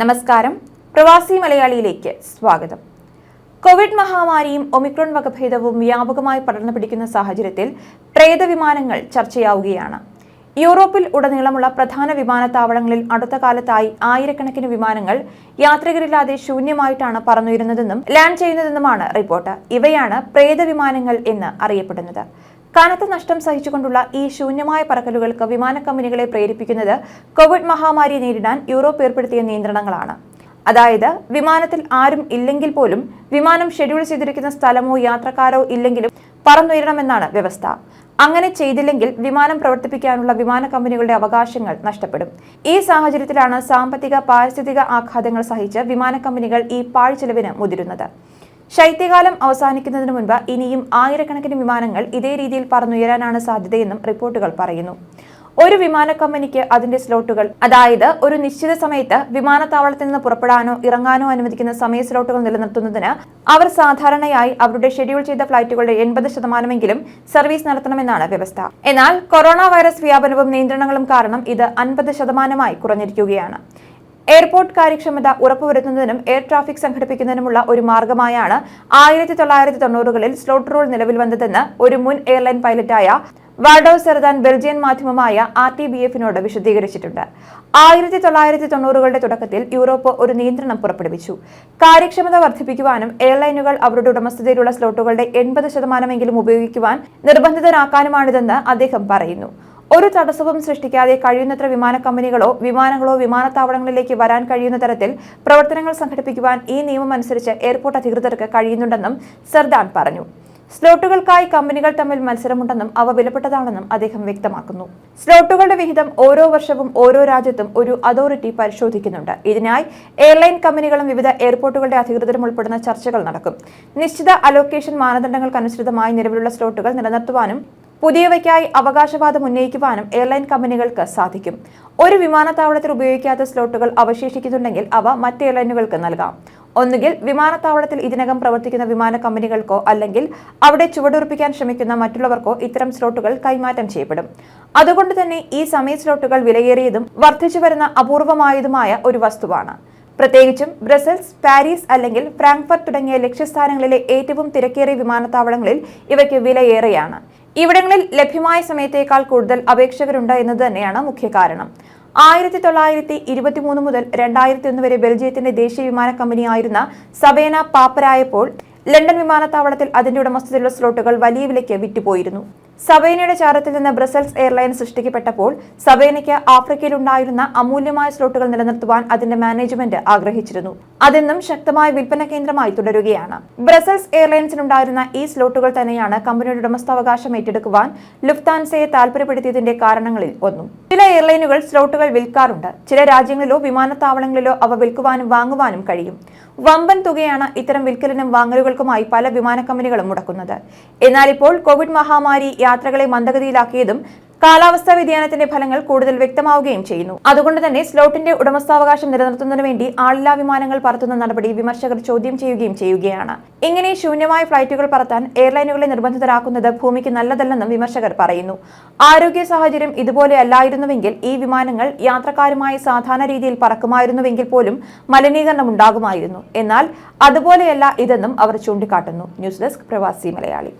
നമസ്കാരം. പ്രവാസി മലയാളിയിലേക്ക് സ്വാഗതം. കോവിഡ് മഹാമാരിയും ഒമിക്രോൺ വകഭേദവും വ്യാപകമായി പടർന്നു പിടിക്കുന്ന സാഹചര്യത്തിൽ പ്രേതവിമാനങ്ങൾ ചർച്ചയാവുകയാണ്. യൂറോപ്പിൽ ഉടനീളമുള്ള പ്രധാന വിമാനത്താവളങ്ങളിൽ അടുത്ത കാലത്തായി ആയിരക്കണക്കിന് വിമാനങ്ങൾ യാത്രികരില്ലാതെ ശൂന്യമായിട്ടാണ് പറന്നുയരുന്നതെന്നും ലാൻഡ് ചെയ്യുന്നതെന്നുമാണ് റിപ്പോർട്ട്. ഇവയാണ് പ്രേത വിമാനങ്ങൾ എന്ന് അറിയപ്പെടുന്നത്. കനത്ത നഷ്ടം സഹിച്ചുകൊണ്ടുള്ള ഈ ശൂന്യമായ പറക്കലുകൾക്ക് വിമാന കമ്പനികളെ പ്രേരിപ്പിക്കുന്നത് കോവിഡ് മഹാമാരി നേരിടാൻ യൂറോപ്പ് ഏർപ്പെടുത്തിയ നിയന്ത്രണങ്ങളാണ്. അതായത് വിമാനത്തിൽ ആരും ഇല്ലെങ്കിൽ പോലും വിമാനം ഷെഡ്യൂൾ ചെയ്തിരിക്കുന്ന സ്ഥലമോ യാത്രക്കാരോ ഇല്ലെങ്കിലും പറന്നുയരണമെന്നാണ് വ്യവസ്ഥ. അങ്ങനെ ചെയ്തില്ലെങ്കിൽ വിമാനം പ്രവർത്തിപ്പിക്കാനുള്ള വിമാന കമ്പനികളുടെ അവകാശങ്ങൾ നഷ്ടപ്പെടും. ഈ സാഹചര്യത്തിലാണ് സാമ്പത്തിക പാരിസ്ഥിതിക ആഘാതങ്ങൾ സഹിച്ച് വിമാന കമ്പനികൾ ഈ പാഴ്ചെലവിന് മുതിരുന്നത്. ശൈത്യകാലം അവസാനിക്കുന്നതിന് മുൻപ് ഇനിയും ആയിരക്കണക്കിന് വിമാനങ്ങൾ ഇതേ രീതിയിൽ പറന്നുയരാനാണ് സാധ്യതയെന്നും റിപ്പോർട്ടുകൾ പറയുന്നു. ഒരു വിമാന കമ്പനിക്ക് അതിന്റെ സ്ലോട്ടുകൾ. അതായത് ഒരു നിശ്ചിത സമയത്ത് വിമാനത്താവളത്തിൽ നിന്ന് പുറപ്പെടാനോ ഇറങ്ങാനോ അനുവദിക്കുന്ന സമയ സ്ലോട്ടുകൾ നിലനിർത്തുന്നതിന് അവർ സാധാരണയായി അവരുടെ ഷെഡ്യൂൾ ചെയ്ത ഫ്ലൈറ്റുകളുടെ എൺപത് ശതമാനമെങ്കിലും സർവീസ് നടത്തണമെന്നാണ് വ്യവസ്ഥ. എന്നാൽ കൊറോണ വൈറസ് വ്യാപനവും നിയന്ത്രണങ്ങളും കാരണം ഇത് അൻപത് ശതമാനമായി കുറഞ്ഞിരിക്കുകയാണ്. എയർപോർട്ട് കാര്യക്ഷമത ഉറപ്പുവരുത്തുന്നതിനും എയർ ട്രാഫിക് സംഘടിപ്പിക്കുന്നതിനുമുള്ള ഒരു മാർഗമായാണ് ആയിരത്തി തൊള്ളായിരത്തി തൊണ്ണൂറുകളിൽ സ്ലോട്ട് റൂൾ നിലവിൽ വന്നതെന്ന് ഒരു മുൻ എയർലൈൻ പൈലറ്റായ വാൾഡോ സെർദാൻ ബെൽജിയൻ മാധ്യമമായ ആർ ടി ബി എഫിനോട് വിശദീകരിച്ചിട്ടുണ്ട്. ആയിരത്തി തൊള്ളായിരത്തി തൊണ്ണൂറുകളുടെ തുടക്കത്തിൽ യൂറോപ്പ് ഒരു നിയന്ത്രണം പുറപ്പെടുവിച്ചു. കാര്യക്ഷമത വർദ്ധിപ്പിക്കുവാനും എയർലൈനുകൾ അവരുടെ ഉടമസ്ഥതയിലുള്ള സ്ലോട്ടുകളുടെ എൺപത് ശതമാനമെങ്കിലും ഉപയോഗിക്കുവാൻ നിർബന്ധിതരാക്കാനുമാണിതെന്ന് അദ്ദേഹം പറയുന്നു. ഒരു തടസ്സവും സൃഷ്ടിക്കാതെ കഴിയുന്നത്ര വിമാന കമ്പനികളോ വിമാനങ്ങളോ വിമാനത്താവളങ്ങളിലേക്ക് വരാൻ കഴിയുന്ന തരത്തിൽ പ്രവർത്തനങ്ങൾ സംഘടിപ്പിക്കുവാൻ ഈ നിയമം അനുസരിച്ച് എയർപോർട്ട് അധികൃതർക്ക് കഴിയുന്നുണ്ടെന്നും സർദാൻ പറഞ്ഞു. സ്ലോട്ടുകൾക്കായി കമ്പനികൾ തമ്മിൽ മത്സരമുണ്ടെന്നും അവ വിലപ്പെട്ടതാണെന്നും അദ്ദേഹം വ്യക്തമാക്കുന്നു. സ്ലോട്ടുകളുടെ വിഹിതം ഓരോ വർഷവും ഓരോ രാജ്യത്തും ഒരു അതോറിറ്റി പരിശോധിക്കുന്നുണ്ട്. ഇതിനായി എയർലൈൻ കമ്പനികളും വിവിധ എയർപോർട്ടുകളുടെ അധികൃതരും ഉൾപ്പെടുന്ന ചർച്ചകൾ നടക്കും. നിശ്ചിത അലോക്കേഷൻ മാനദണ്ഡങ്ങൾക്കനുസൃതമായി നിലവിലുള്ള സ്ലോട്ടുകൾ നിലനിർത്തുവാനും പുതിയവയ്ക്കായി അവകാശവാദം ഉന്നയിക്കുവാനും എയർലൈൻ കമ്പനികൾക്ക് സാധിക്കും. ഒരു വിമാനത്താവളത്തിൽ ഉപയോഗിക്കാത്ത സ്ലോട്ടുകൾ അവശേഷിക്കുന്നുണ്ടെങ്കിൽ അവ മറ്റ് എയർലൈനുകൾക്ക് നൽകാം. ഒന്നുകിൽ വിമാനത്താവളത്തിൽ ഇതിനകം പ്രവർത്തിക്കുന്ന വിമാന കമ്പനികൾക്കോ അല്ലെങ്കിൽ അവിടെ ചുവടുറപ്പിക്കാൻ ശ്രമിക്കുന്ന മറ്റുള്ളവർക്കോ ഇത്തരം സ്ലോട്ടുകൾ കൈമാറ്റം ചെയ്യപ്പെടും. അതുകൊണ്ട് തന്നെ ഈ സമയ സ്ലോട്ടുകൾ വിലയേറിയതും വർദ്ധിച്ചു വരുന്ന അപൂർവമായതുമായ ഒരു വസ്തുവാണ്. പ്രത്യേകിച്ചും ബ്രസൽസ് പാരീസ് അല്ലെങ്കിൽ ഫ്രാങ്ക്ഫർട്ട് തുടങ്ങിയ ലക്ഷ്യസ്ഥാനങ്ങളിലെ ഏറ്റവും തിരക്കേറിയ വിമാനത്താവളങ്ങളിൽ ഇവയ്ക്ക് വിലയേറെയാണ്. ഇവിടങ്ങളിൽ ലഭ്യമായ സമയത്തേക്കാൾ കൂടുതൽ അപേക്ഷകരുണ്ട് എന്നത് തന്നെയാണ് മുഖ്യ കാരണം. ആയിരത്തി തൊള്ളായിരത്തി ഇരുപത്തിമൂന്ന് മുതൽ രണ്ടായിരത്തി ഒന്ന് വരെ ബെൽജിയത്തിന്റെ ദേശീയ വിമാന കമ്പനിയായിരുന്ന സബേന പാപ്പരായപ്പോൾ ലണ്ടൻ വിമാനത്താവളത്തിൽ അതിന്റെ ഉടമസ്ഥതയിലുള്ള സ്ലോട്ടുകൾ വലിയ വിലയ്ക്ക് വിറ്റുപോയിരുന്നു. സബേനയുടെ ചാരത്തിൽ നിന്ന് ബ്രസൽസ് എയർലൈൻ സൃഷ്ടിക്കപ്പെട്ടപ്പോൾ സബേനയ്ക്ക് ആഫ്രിക്കയിലുണ്ടായിരുന്ന അമൂല്യമായ സ്ലോട്ടുകൾ നിലനിർത്തുവാൻ അതിന്റെ മാനേജ്മെന്റ് ആഗ്രഹിച്ചിരുന്നു. അതെന്നും ശക്തമായ വിൽപ്പന കേന്ദ്രമായി തുടരുകയാണ്. ബ്രസൽസ് എയർലൈൻസിനുണ്ടായിരുന്ന ഈ സ്ലോട്ടുകൾ തന്നെയാണ് കമ്പനിയുടെ ഉടമസ്ഥാവകാശം ഏറ്റെടുക്കുവാൻ ലുഫ്താൻസയെ താൽപര്യപ്പെടുത്തിയതിന്റെ കാരണങ്ങളിൽ ഒന്നും. ചില എയർലൈനുകൾ സ്ലോട്ടുകൾ വിൽക്കാറുണ്ട്. ചില രാജ്യങ്ങളിലോ വിമാനത്താവളങ്ങളിലോ അവ വിൽക്കുവാനും വാങ്ങുവാനും കഴിയും. വമ്പൻ തുകയാണ് ഇത്തരം വിൽക്കലിനും വാങ്ങലുകൾക്കുമായി പല വിമാന കമ്പനികളും മുടക്കുന്നത്. എന്നാൽ ഇപ്പോൾ കോവിഡ് മഹാമാരി യാത്രകളെ മന്ദഗതിയിലാക്കിയതും കാലാവസ്ഥാ വ്യതിയാനത്തിന്റെ ഫലങ്ങൾ കൂടുതൽ വ്യക്തമാവുകയും ചെയ്യുന്നു. അതുകൊണ്ട് തന്നെ സ്ലോട്ടിന്റെ ഉടമസ്ഥാവകാശം നിലനിർത്തുന്നതിനു വേണ്ടി ആളില്ലാ വിമാനങ്ങൾ പറത്തുന്ന നടപടി വിമർശകർ ചോദ്യം ചെയ്യുകയും ചെയ്യുകയാണ്. ഇങ്ങനെ ശൂന്യമായ ഫ്ലൈറ്റുകൾ പറത്താൻ എയർലൈനുകളെ നിർബന്ധിതരാക്കുന്നത് ഭൂമിക്ക് നല്ലതല്ലെന്നും വിമർശകർ പറയുന്നു. ആരോഗ്യ സാഹചര്യം ഇതുപോലെ അല്ലായിരുന്നുവെങ്കിൽ ഈ വിമാനങ്ങൾ യാത്രക്കാരുമായി സാധാരണ രീതിയിൽ പറക്കുമായിരുന്നുവെങ്കിൽ പോലും മലിനീകരണം ഉണ്ടാകുമായിരുന്നു. എന്നാൽ അതുപോലെയല്ല ഇതെന്നും അവർ ചൂണ്ടിക്കാട്ടുന്നു. ന്യൂസ് ഡെസ്ക് പ്രവാസി മലയാളി.